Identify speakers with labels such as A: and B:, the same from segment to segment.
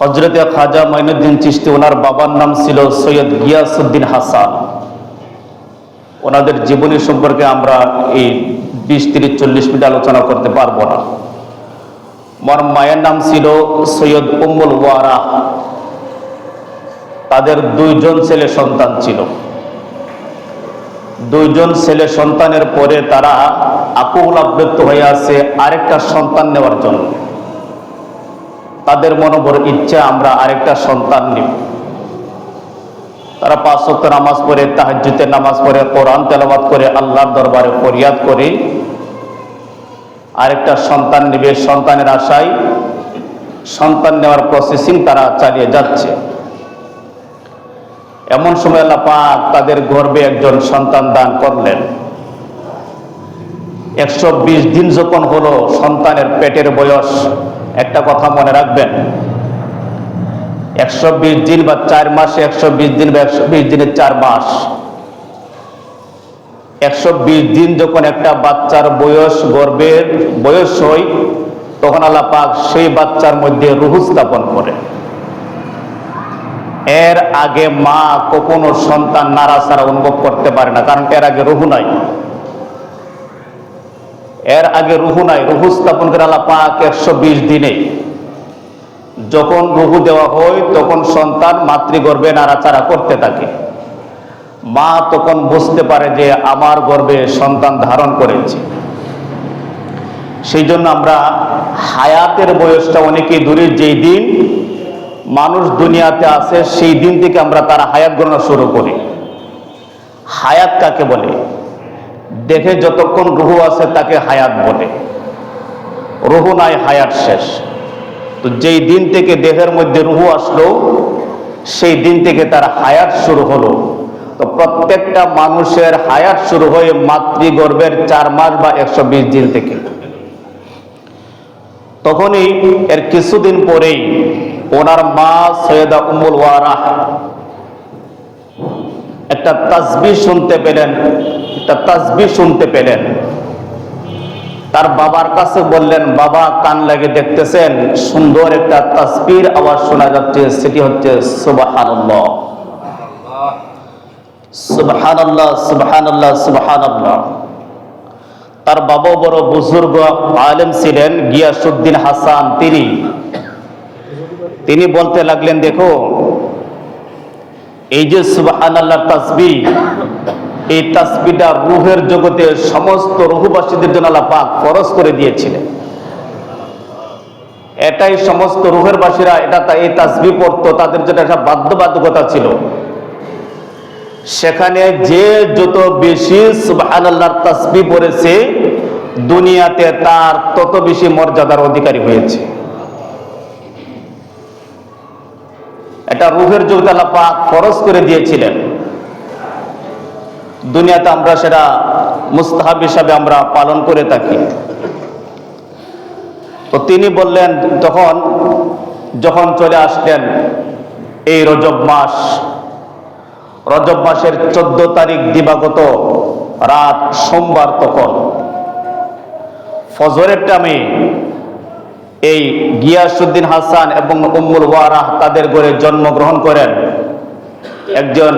A: হজরতে খাজা মাইনুদ্দিন চিস্তি ওনার বাবার নাম ছিল সৈয়দ গিয়াসুদ্দিন হাসান। ওনাদের জীবনী সম্পর্কে আমরা এই বিশ, তিরিশ, চল্লিশ মিনিট আলোচনা করতে পারব না। আমার মায়ের নাম ছিল সৈয়দ উম্মুল ওয়ারা। তাদের দুইজন ছেলে সন্তান ছিল। দুইজন ছেলে সন্তানের পরে তারা আকুল আবৃত্ত হয়ে আছে আরেকটা সন্তান নেওয়ার জন্য। তাদের মনোবর ইচ্ছা আমরা আরেকটা সন্তান নিব। তারা পাঁচ ওয়াক্ত নামাজ পড়ে তাহাজ্জুতে নামাজ পড়ে, কোরআন তেলাবাদ করে, আল্লাহর দরবারে ফরিয়াদ করে। আরেকটা সন্তান নেবে, সন্তানের আশায় সন্তান নেওয়ার প্রসেসিং তারা চালিয়ে যাচ্ছে। এমন সময় আল্লাহ পাক তাদের গর্বে একজন সন্তান দান করলেন। একশো বিশ দিন যখন হলো সন্তানের পেটের বয়স একটা কথা মনে রাখবেন। একশো বিশ দিন বা চার মাসে একশো বিশ দিন বা একশো বিশ দিনের চার মাস। একশো বিশ দিন যখন একটা বাচ্চার বয়স গর্ভের বয়স হয়, তখন আল্লাহ পাক সেই বাচ্চার মধ্যে রুহু স্থাপন করে। এর আগে মা কখনো সন্তান নাড়াচাড়া অনুভব করতে পারে না, কারণ এর আগে রুহু নাই। এর আগে রুহু নাই, রুহু স্থাপন করে আল্লাহ পাক একশো বিশ দিনে। যখন রুহু দেওয়া হয়, তখন সন্তান মাতৃগর্ভে নাড়াচাড়া করতে থাকে। মা তখন বুঝতে পারে যে আমার গর্ভে সন্তান ধারণ করেছে। সেই জন্য আমরা হায়াতের বয়সটা অনেকেই দূরে, যেই দিন মানুষ দুনিয়াতে আসে, সেই দিন থেকে আমরা তার হায়াত গণনা শুরু করি। হায়াত কাকে বলে? দেখে যতক্ষণ রুহু আছে তাকে হায়াত বলে। রুহু নাই, হায়াত শেষ। তো যেই দিন থেকে দেহের মধ্যে রুহু আসলো, সেই দিন থেকে তার হায়াত শুরু হলো। তো প্রত্যেকটা মানুষের হায়াত শুরু হয়ে মাতৃগর্ভের চার মাস বা একশো বিশ দিন থেকে। তখনই এর কিছুদিন পরেই ওনার মা সৈয়দা উমুল ওয়ারা একটা তাসবি শুনতে পেলেন। একটা তাসবি শুনতে পেলেন। তার বাবার কাছে বললেন, বাবা, কান লাগে দেখতেছেন, সুন্দর একটা তাসবির আওয়াজ শোনা যাচ্ছে, সেটি হচ্ছে সুবহানাল্লাহ। সুবহানাল্লাহ সুবহানাল্লাহ সুবহানাল্লাহ। তার বাবা বড় বুজুর্গ, আলেম ছিলেন গিয়াসুদ্দিন হাসান, তিনি। তিনি বলতে লাগলেন, দেখো এই যে সুবাহান তাসবি এই তাসবিটা রুহের জগতে সমস্ত রুহুবাসীদের জন্য আল্লাহ পাক করে দিয়েছিলেন। এটাই সমস্ত রুহের বাসীরা এটা এই তাসবি তাদের জন্য একটা বাধ্যবাধকতা ছিল। সেখানে যে যত বেশি তাসবি পড়েছে, দুনিয়াতে তার তত বেশি মর্যাদার অধিকারী হয়েছে। এটা রুহের যুগে আল্লাহ পাক করে দিয়েছিলেন। দুনিয়াতে আমরা সেটা মুস্তাহাব হিসাবে আমরা পালন করে থাকি। তো তিনি বললেন, তখন যখন চলে আসলেন এই রজব মাস, রজব মাসের চোদ্দ তারিখ দিবাগত রাত সোমবার তখন ফজরের টামে এই গিয়াসুদ্দিন হাসান এবং উম্মুল ওয়ারাহ তাদের ঘরে জন্মগ্রহণ করেন। একজন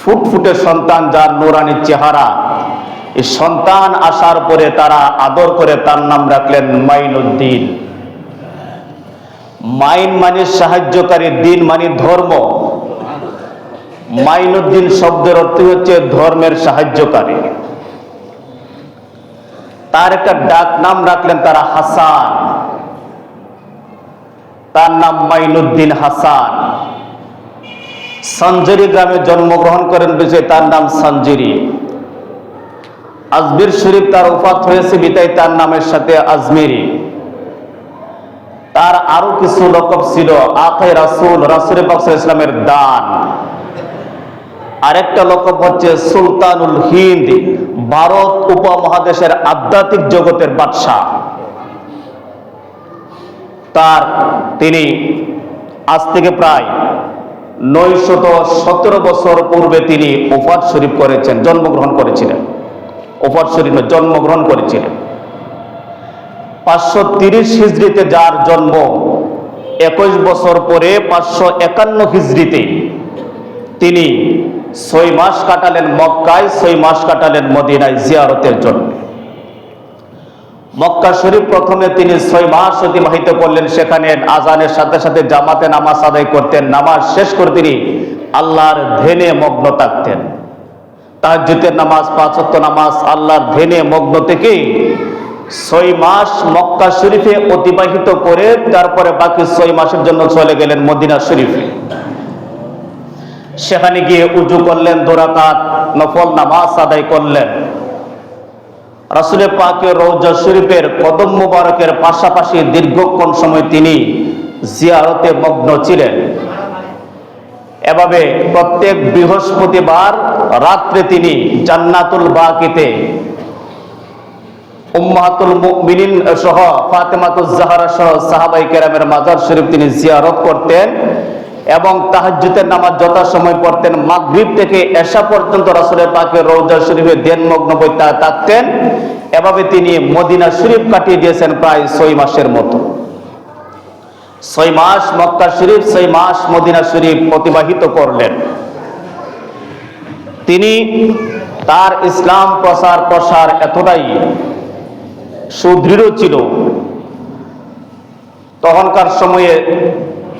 A: ফুটফুটে সন্তান যার নুরানি চেহারা। এই সন্তান আসার পরে তারা আদর করে তার নাম রাখলেন মাইনুদ্দিন। মাইন মানে সাহায্যকারী, দিন মানে ধর্ম। মাইনুদ্দিন শব্দের অর্থ হচ্ছে ধর্মের সাহায্যকারী। তার একটা ডাক নাম রাখলেন তারা হাসান। তার নাম মাইনুদ্দিন হাসান। সঞ্জরি গ্রামে জন্মগ্রহণ করেন বিষয় তার নাম সঞ্জরি। আজমির শরীফ তার উপাত হয়েছে বিতাই তার নামের সাথে আজমিরি। তার আরও কিছু লকব ছিল আখে রাসুল রাসুল ইসলামের দান। আরেকটা লকব হচ্ছে সুলতানুল হিন্দ। ভারত উপমহাদেশের আধ্যাত্মিক জগতের বাদশাহ। তার তিনি আজ থেকে প্রায় নয়শত সতেরো বছর পূর্বে তিনি ওফাত শরীফ করেছেন, জন্মগ্রহণ করেছিলেন। ওফাত শরীফ জন্মগ্রহণ করেছিলেন। পাঁচশো তিরিশ হিজড়িতে যার জন্ম একুশ বছর পরে পাঁচশো একান্ন হিজড়িতে তিনি ছয় মাস কাটালেন মক্কায়, ছয় মাস কাটালেন মদিনায় জিয়ারতের জন্য। মক্কা শরীফ প্রথমে তিনি ছয় মাস অতিবাহিত করলেন, সেখানে আজানের সাথে সাথে জামাতে নামাজ আদায় করতেন, নামাজ শেষ করে তিনি আল্লাহর ধেনে মগ্ন থাকতেন। তাহাজ্জুদের নামাজ পাঁচত্ব নামাজ, আল্লাহর ধেনে মগ্ন থেকেই ছয় মাস মক্কা শরীফে অতিবাহিত করে, তারপরে বাকি ছয় মাসের জন্য চলে গেলেন মদিনা শরীফে। সেখানে গিয়ে উজু করলেন দোরাকাত নফল নামাজ আদায় করলেন। রাসুলের পাকের রৌজা শরীফের কদম মুবারকের পাশাপাশি দীর্ঘক্ষণ সময় তিনি জিয়ারতে মগ্ন ছিলেন। এভাবে প্রত্যেক বৃহস্পতিবার রাত্রে তিনি জান্নাতুল বাকিতে উম্মাতুল মুমিনিন সহ ফাতেমাতুজ জাহরা সহ সাহাবাই কেরামের মাজার শরীফ তিনি জিয়ারত করতেন। এবং তাহাজ্জুদের নামাজ যথাসময় পড়তেন। মাগরিব থেকে এশা পর্যন্ত রাসূলের পাকের রওজা শরীফে ধ্যানমগ্ন বইতা থাকতেন এভাবে তিনি মদিনা শরীফ কাটিয়ে দিয়েছেন প্রায় ছয় মাসের মতো। ছয় মাস মক্কা শরীফ, ছয় মাস মদিনা শরীফ অতিবাহিত করলেন। তিনি তার ইসলাম প্রসার প্রসার এতটাই সুদৃঢ় ছিল। তখনকার সময়ে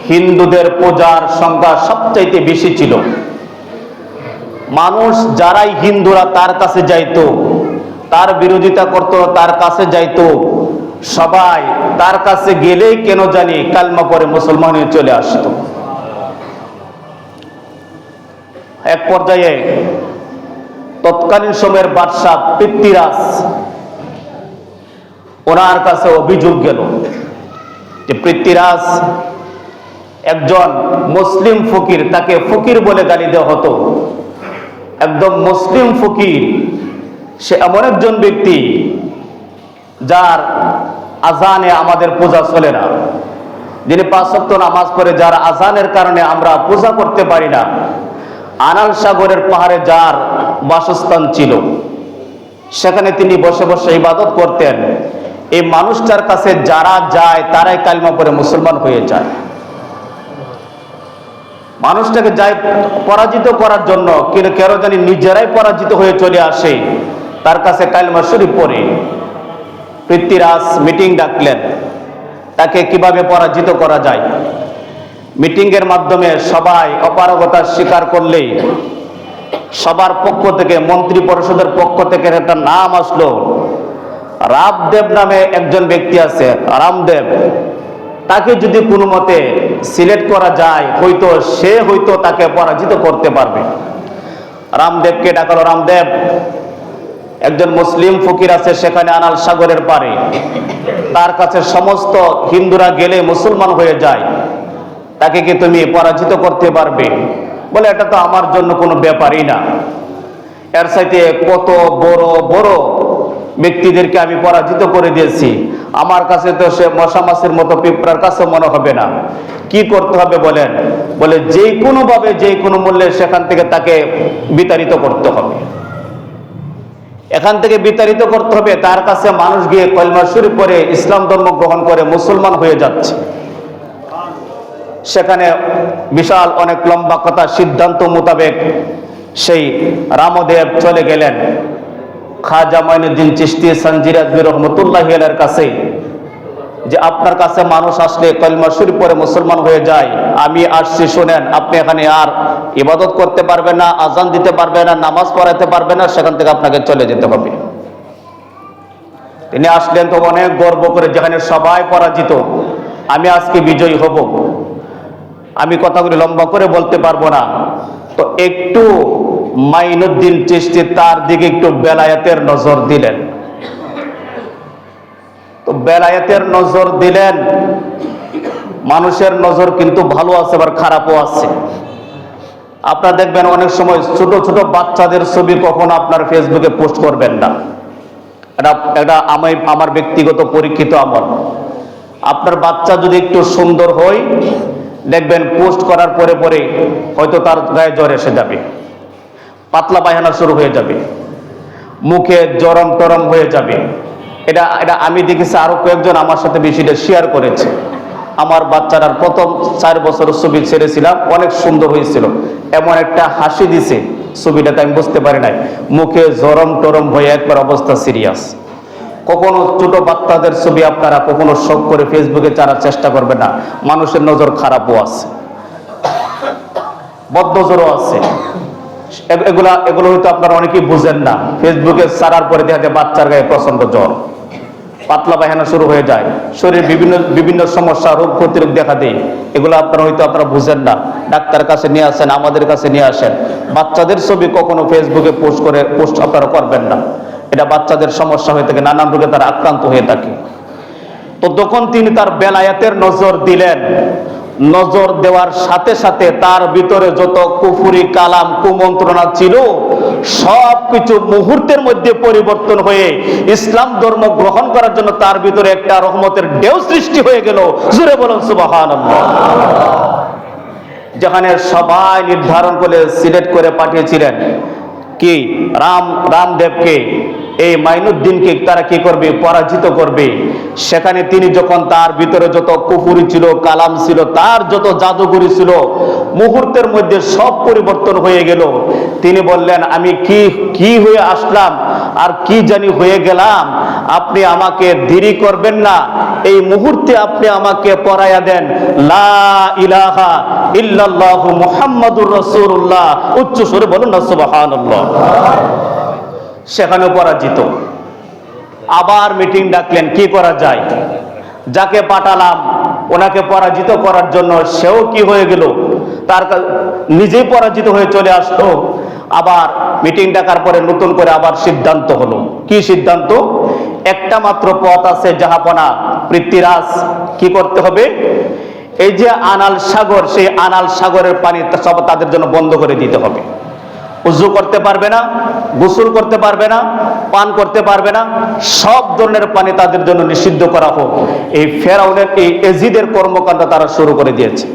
A: হিন্দুদের পূজার সংখ্যা সবচাইতে বেশি ছিল। মানুষ যারাই হিন্দুরা তার কাছে যাইতো, তার বিরোধিতা করত, তার কাছে যাইতো, সবাই তার কাছে গেলেই কেন জানি কালমা পরে মুসলমান চলে আসতো। এক পর্যায়ে তৎকালীন সময়ের বাদশাহ পৃথ্বীরাজ ওনার কাছে অভিযোগ গেল যে পৃথ্বীরাজ একজন মুসলিম ফকির, তাকে ফকির বলে গালি দেওয়া হতো। একদম মুসলিম ফকির, সে এমন একজন ব্যক্তি যার আজানে আমাদের পূজা চলে না। যিনি পাঁচক্ত নামাজ পড়ে, যার আজানের কারণে আমরা পূজা করতে পারি না। আনাল সাগরের পাহাড়ে যার বাসস্থান ছিল, সেখানে তিনি বসে বসে ইবাদত করতেন। এই মানুষটার কাছে যারা যায়, তারাই কালিমা পরে মুসলমান হয়ে যায়। মানুষটাকে যাই পরাজিত করার জন্য কিন্তু কেন জানি নিজেরাই পরাজিত হয়ে চলে আসে। তার কাছে কালিমা শরীফ পরে পৃথ্বীরাজ মিটিং ডাকলেন, তাকে কীভাবে পরাজিত করা যায়? মিটিং এর মাধ্যমে সবাই অপারগতার স্বীকার করলেই সবার পক্ষ থেকে, মন্ত্রী পরিষদের পক্ষ থেকে একটা নাম আসলো। রামদেব নামে একজন ব্যক্তি আছে, রামদেব। তাকে যদি কোনো মতে সিলেক্ট করা যায়, হয়তো সে হয়তো তাকে পরাজিত করতে পারবে। রামদেবকে ডাকালো, রামদেব, একজন মুসলিম ফকির আছে সেখানে আনাল সাগরের পারে তার কাছে সমস্ত হিন্দুরা গেলে মুসলমান হয়ে যায়। তাকে কি তুমি পরাজিত করতে পারবে? বলে, এটা তো আমার জন্য কোনো ব্যাপারই না। এর সাথে কত বড় বড় ব্যক্তিদেরকে আমি পরাজিত করে দিয়েছি। আমার কাছে তো সে মশা মাছের মতো পিঁপড়ার কাছে মনে হবে না। কি করতে হবে বলেন? বলে যে কোনো ভাবে যে কোনো মূল্যে সেখান থেকে তাকে বিতাড়িত করতে হবে। এখান থেকে বিতাড়িত করতে হবে, তার কাছে মানুষ গিয়ে কলমা শুরু করে ইসলাম ধর্ম গ্রহণ করে মুসলমান হয়ে যাচ্ছে। সেখানে বিশাল অনেক লম্বা কথা সিদ্ধান্ত মোতাবেক সেই রামদেব চলে গেলেন। খাজা মঈনুদ্দিন চিস্তি সঞ্জির আজমির রহমতুল্লাহ এর কাছে, যে আপনার কাছে মানুষ আসলে কলমা শরীফ পরে মুসলমান হয়ে যায়, আমি আসছি, শোনেন, আপনি এখানে আর ইবাদত করতে পারবেন না, আজান দিতে পারবেন না, নামাজ পড়াতে পারবেন না, সেখান থেকে আপনাকে চলে যেতে হবে। তিনি আসলেন তো অনেক গর্ব করে, যেখানে সবাই পরাজিত, আমি আজকে বিজয়ী হব। আমি কথাগুলি লম্বা করে বলতে পারব না। তো একটু মাইনুদ্দিন চিস্তি তার দিকে একটু বেলায়েতের নজর দিলেন। তো বেলায়েতের নজর দিলেন, মানুষের নজর কিন্তু ভালো আছে, আবার খারাপও আছে। আপনারা দেখবেন অনেক সময় ছোট ছোট বাচ্চাদের ছবি কখনো আপনার ফেসবুকে পোস্ট করবেন না। এটা এটা আমি, আমার ব্যক্তিগত পরীক্ষিত আমল। আপনার বাচ্চা যদি একটু সুন্দর হয়, দেখবেন পোস্ট করার পরে পরে হয়তো তার গায়ে জ্বর এসে যাবে। পাতলা পায়খানা শুরু হয়ে যাবে। মুখে জরম টরম হয়ে যাবে। এটা এটা আমি দেখেছি আরও কয়েকজন আমার সাথে বিষয়টা শেয়ার করেছে। আমার বাচ্চাটার প্রথম চার বছরের ছবি ছেড়েছিলাম, অনেক সুন্দর হয়েছিল। এমন একটা হাসি দিছে ছবিটাতে আমি বুঝতে পারি নাই। মুখে জরম টরম হয়ে একবার অবস্থা সিরিয়াস কখনো ছোট বাচ্চাদের ছবি আপনারা কখনো শখ করে ফেসবুকে চারার চেষ্টা করবেন না। মানুষের নজর খারাপও আছে। বদনজরও আছে। এগুলা, এগুলো হয়তো আপনারা অনেকেই বুঝেন না। ফেসবুকে সারার পরে দেখা যায় বাচ্চার গায়ে প্রচণ্ড জ্বর। পাতলা পায়খানা শুরু হয়ে যায়। শরীরে বিভিন্ন বিভিন্ন সমস্যা, রোগ প্রতিরোধ দেখা দেয়। এগুলো আপনারা হয়তো আপনারা বুঝেন না। ডাক্তার কাছে নিয়ে আসেন, আমাদের কাছে নিয়ে আসেন। বাচ্চাদের ছবি কখনো ফেসবুকে পোস্ট করে, পোস্ট আপনারা করবেন না। এটা বাচ্চাদের সমস্যা হয়ে থাকে, নানান রোগে তারা আক্রান্ত হয়ে থাকে। তো তখন তিনি তার বেলায়াতের নজর দিলেন। নজর দেওয়ার সাথে সাথে তার ভিতরে যত কুফুরি কালাম, কুমন্ত্রণা ছিল সব কিছু মুহূর্তের মধ্যে পরিবর্তন হয়ে ইসলাম ধর্ম গ্রহণ করার জন্য তার ভিতরে একটা রহমতের ঢেউ সৃষ্টি হয়ে গেল। জুড়ে বলুন সুবাহান যেখানে সবাই নির্ধারণ করে, সিলেক্ট করে পাঠিয়েছিলেন। কি? রাম, রামদেবকে। এই মাইনুদ্দিনকে তারা কি করবে? পরাজিত করবে। সেখানে তিনি যখন তার ভিতরে যত কুকুরি ছিল, কালাম ছিল, তার যত জাদুগুরি ছিল, মুহূর্তের মধ্যে সব পরিবর্তন হয়ে গেল। তিনি বললেন, আমি কি কি হয়ে আসলাম? আর কি জানি হয়ে গেলাম? আপনি আমাকে দেরি করবেন না। এই মুহূর্তে আপনি আমাকে পড়াইয়া দেন। লা ইলাহা ইল্লাল্লাহু মুহাম্মাদুর রাসূলুল্লাহ। উচ্চ স্বরে বলুন না, সুবহানাল্লাহ। সেখানে পরাজিত। আবার মিটিং ডাকলেন, কি করা যায়? যাকে পাঠালাম, ওনাকে পরাজিত করার জন্য সেও কি হয়ে গেল? তার নিজেই পরাজিত হয়ে চলে আসলো। আবার মিটিং ডাকার পরে নতুন করে আবার সিদ্ধান্ত হলো। কি সিদ্ধান্ত? একটা মাত্র পথ আছে জাহাপনা, পৃথ্বীরাজ। কি করতে হবে? এই যে আনাল সাগর, সেই আনাল সাগরের পানি সব তাদের জন্য বন্ধ করে দিতে হবে। উজু করতে পারবে না, গোসল করতে পারবে না, পান করতে পারবে না, সব ধরনের পানি তাদের জন্য নিষিদ্ধ করা হোক। এই ফেরাউনের, এই এজিদের কর্মকাণ্ড তারা শুরু করে দিয়েছে।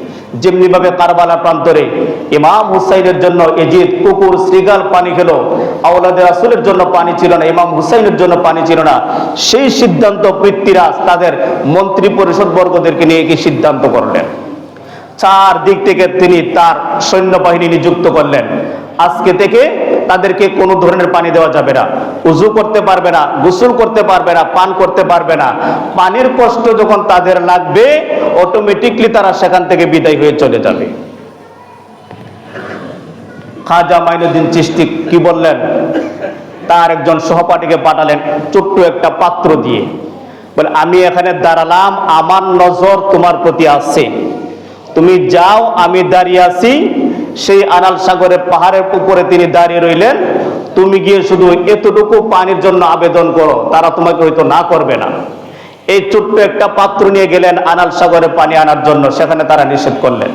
A: যেমনি ভাবে কারবালা প্রান্তরে ইমাম হুসাইনের জন্য এজিদ কুকুর শ্রীগাল পানি খেলো, আওলাদের রাসুলের জন্য পানি ছিল না, ইমাম হুসাইনের জন্য পানি ছিল না, সেই সিদ্ধান্ত পৃথ্বীরাজ তাদের মন্ত্রী পরিষদ বর্গদেরকে নিয়ে কি সিদ্ধান্ত করলেন? চার দিক থেকে তিনি তার সৈন্যবাহিনী নিযুক্ত করলেন। আজকে থেকে তাদেরকে কোনো ধরনের পানি দেওয়া যাবে না। উজু করতে পারবে না, গোসল করতে পারবে না, পান করতে পারবে না। পানির কষ্ট যখন তাদের লাগবে অটোমেটিকলি তারা সেখান থেকে বিদায় হয়ে চলে যাবে। খাজা মাইনুদ্দিন চিস্তি কি বললেন? তার একজন সহপাঠীকে পাঠালেন ছোট্ট একটা পাত্র দিয়ে। বলে, আমি এখানে দাঁড়ালাম, আমার নজর তোমার প্রতি আছে। তুমি যাও, আমি দাঁড়িয়ে আছি। সেই আনাল সাগরের পাহাড়ের উপরে তিনি দাঁড়িয়ে রইলেন। তুমি গিয়ে শুধু এতটুকু পানির জন্য আবেদন করো, তারা তোমাকে হয়তো না করবে না। এই ছোট্ট একটা পাত্র নিয়ে গেলেন আনাল সাগরে পানি আনার জন্য, সেখানে তারা নিষেধ করলেন।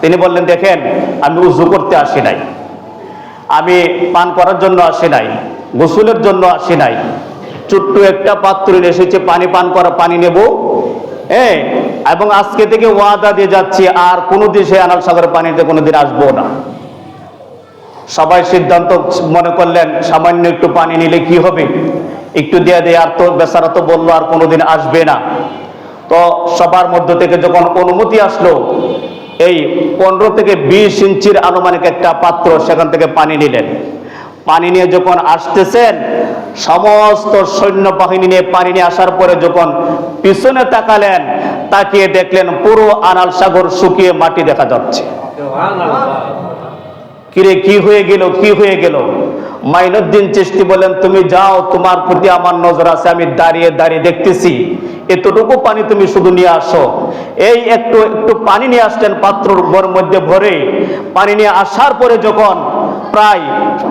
A: তিনি বললেন, দেখেন, আমি উজু করতে আসি নাই। আমি পান করার জন্য আসি নাই, গোসলের জন্য আসি নাই। ছোট্ট একটা পাত্র নিয়ে এসেছে, পানি পান করা, পানি নেব। হ্যাঁ এবং আজকে থেকে ওয়াদা দিয়ে যাচ্ছি, আর কোনোদিন সে আনাল সাগরের পানিতে কোনোদিন আসব না। সবাই সিদ্ধান্ত মনে করলেন, সামান্য একটু পানি নিলে কি হবে? একটু দিয়ে দিয়ে, আর তো বেচারা তো বলল, আর কোনোদিন আসবে না। তো সবার মধ্য থেকে যখন অনুমতি আসলো, এই পনেরো থেকে বিশ ইঞ্চির আনুমানিক একটা পাত্র সেখান থেকে পানি নিলেন। পানি নিয়ে যখন আসতেছেন, সমস্ত সৈন্য বাহিনী নিয়ে পানি নিয়ে আসার পরে যখন পিছনে তাকালেন, তাকিয়ে দেখলেন পুরো আনাল সাগর শুকিয়ে মাটি দেখা যাচ্ছে। কিরে, কি হয়ে গেল, কি হয়ে গেল? মাইনুদ্দিন চেষ্টি বলেন তুমি যাও, তোমার প্রতি আমার নজর আছে, আমি দাঁড়িয়ে দাঁড়িয়ে দেখতেছি। এতটুকু পানি তুমি শুধু নিয়ে আসো। এই একটু একটু পানি নিয়ে আসলেন পাত্রর মধ্যে ভরে। পানি নিয়ে আসার পরে যখন প্রায়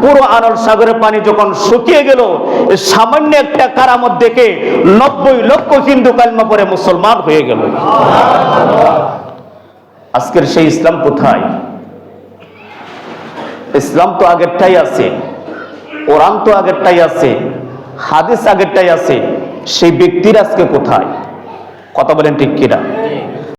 A: পুরো আনল সাগরের পানি যখন শুকিয়ে গেল সামান্য একটা কারামত দেখে নব্বই লক্ষ হিন্দু কালমা পরে মুসলমান হয়ে গেল। আজকের সেই ইসলাম কোথায়? ইসলাম তো আগেরটাই আছে, কোরআন তো আগেরটাই আছে, হাদিস আগেরটাই আছে, সেই ব্যক্তির আজকে কোথায়? কথা বলেন ঠিক কিনা?